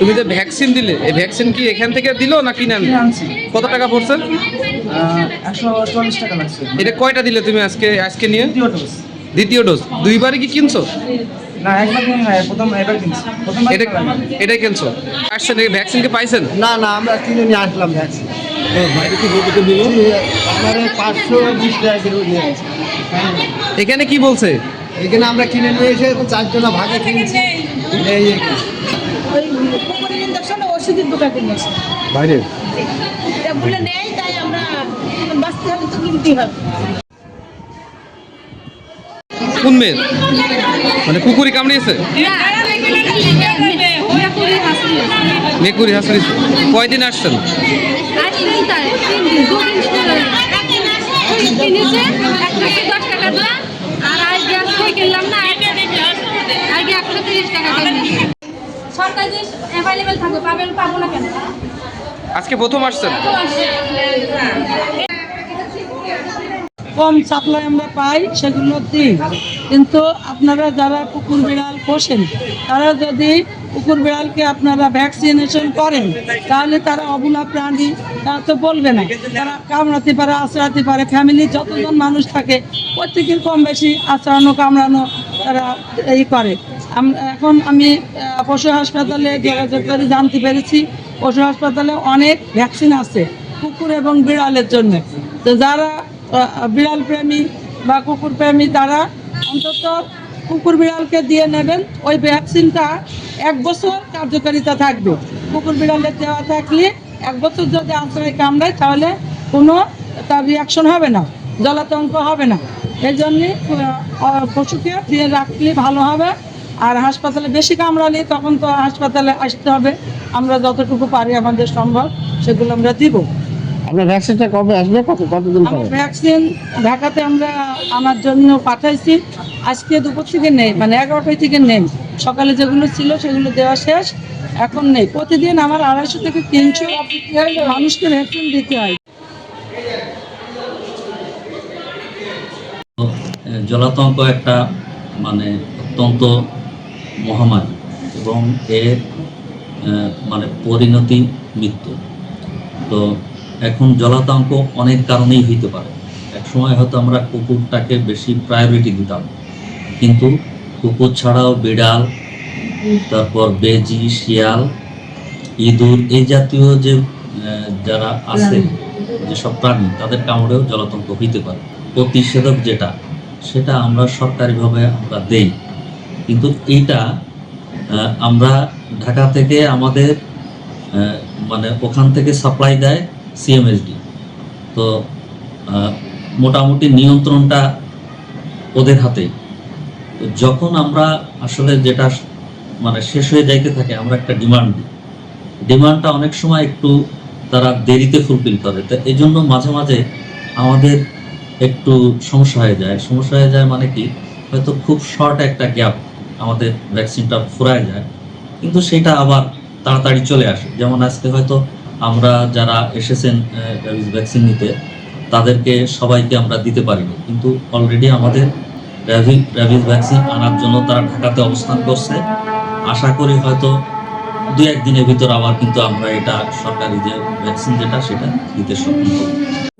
তুমি যে ভ্যাকসিন দিলে এই ভ্যাকসিন কি এখান থেকে দিলো না কিনে আনলে? কত টাকা পড়ছে? টাকা লাগছে। এটা কয়টা দিলে তুমি আজকে আজকে নিয়ে? দ্বিতীয় ডোজ দুইবারই কি কিনছো? এটাই কিনছো? পাইছেন? না না আমরা এখানে কি বলছে? এখানে আমরা কিনে নিয়ে এসে চারজনা ভাগে কিনছি। এই ওষুধের দোকান কিনেছি বাইরে? এটা নেই তাই আমরা বাঁচতে হলে তো কিনতেই হবে। কোন মেয়ের মানে কুকুরি কামড়িয়েছে মেকুরি কয়দিন আসছেন? কিনেছে দশ টাকা দাম আর আজ গ্যাস থেকে কিনলাম না আগে একশো তিরিশ টাকা সরকারি জিনিস অ্যাভেলেবেল থাকবে পাবেন পাবো না কেন? আজকে প্রথম আসছেন? কম সাপ্লাই আমরা পাই সেগুলো দিই। কিন্তু আপনারা যারা কুকুর বিড়াল পোষেন তারা যদি কুকুর বিড়ালকে আপনারা ভ্যাকসিনেশন করেন, তাহলে তারা অবলা প্রাণী তারা তো বলবে না। তারা কামড়াতে পারে, আঁচড়াতে পারে ফ্যামিলি যতজন মানুষ থাকে, প্রত্যেকের কম বেশি আঁচড়ানো, কামড়ানো তারা এই করে। এখন আমি পশু হাসপাতালে যোগাযোগ করে জানতে পেরেছি, পশু হাসপাতালে অনেক ভ্যাকসিন আছে, কুকুর এবং বিড়ালের জন্য। তো যারা বিড়াল প্রেমী বা কুকুর প্রেমী তারা অন্তত কুকুর বিড়ালকে দিয়ে নেবেন ওই ভ্যাকসিনটা এক বছর কার্যকারিতা থাকবে। কুকুর বিড়ালের দেওয়া থাকলে এক বছর যদি আশ্রয় কামড়ায় তাহলে কোনো তার রিয়াকশন হবে না জলাতঙ্ক হবে না। এই জন্যে পশুকে দিয়ে রাখলে ভালো হবে আর হাসপাতালে বেশি কামড়ালে তখন তো হাসপাতালে আসতে হবে। আমরা যতটুকু পারি আমাদের সম্ভব সেগুলো আমরা দিব। আপনার ভ্যাকসিনটা কবে আসবে? কত কতদিন ভ্যাকসিন ঢাকাতে আমরা আনার জন্য পাঠাইছি। আজকে দুপুর থেকে নেই মানে এগারোটায় থেকে নেই। সকালে যেগুলো ছিল সেগুলো দেওয়া শেষ, এখন নেই। প্রতিদিন আমার আড়াইশো থেকে তিনশো মানুষকে ভ্যাকসিন দিতে হয়। জলাতঙ্ক একটা মানে অত্যন্ত মহামারী এবং এর মানে পরিণতি মৃত্যু। তো এখন জলাতঙ্ক অনেক কারণেই হইতে পারে। এক সময় হয়তো আমরা কুকুরটাকে বেশি প্রায়োরিটি দিতাম। কিন্তু কুকুর ছাড়াও বিড়াল তারপর বেজি শিয়াল ইঁদুর এই জাতীয় যে যারা আছে যেসব প্রাণী তাদের কামড়েও জলাতঙ্ক হইতে পারে। প্রতিষেধক যেটা সেটা আমরা সরকারিভাবে আমরা দেই। কিন্তু এইটা আমরা ঢাকা থেকে আমাদের মানে ওখান থেকে সাপ্লাই দেয় সিএমএসডি। তো মোটামুটি নিয়ন্ত্রণটা ওদের হাতেই। তো যখন আমরা আসলে যেটা মানে শেষ হয়ে যাইতে থাকে, আমরা একটা ডিমান্ড দিই। ডিমান্ডটা অনেক সময় একটু তারা দেরিতে ফুলফিল করে। তো এই জন্য মাঝে মাঝে আমাদের একটু সমস্যা হয়ে যায়। সমস্যা হয়ে যায় মানে কি, হয়তো খুব শর্ট একটা গ্যাপ আমাদের ভ্যাকসিনটা ফুরায় যায়, কিন্তু সেটা আবার তাড়াতাড়ি চলে আসে। যেমন আজকে হয়তো আমরা যারা এসেছেন ভ্যাকসিন নিতে, তাদেরকে সবাইকে আমরা দিতে পারিনি। কিন্তু অলরেডি আমাদের র্যাবিস ভ্যাকসিন আনার জন্য তারা ঢাকাতে অবস্থান করছে। আশা করি হয়তো দু একদিনের ভিতর আবার কিন্তু আমরা এটা সরকারি যে ভ্যাকসিন যেটা, সেটা দিতে সক্ষম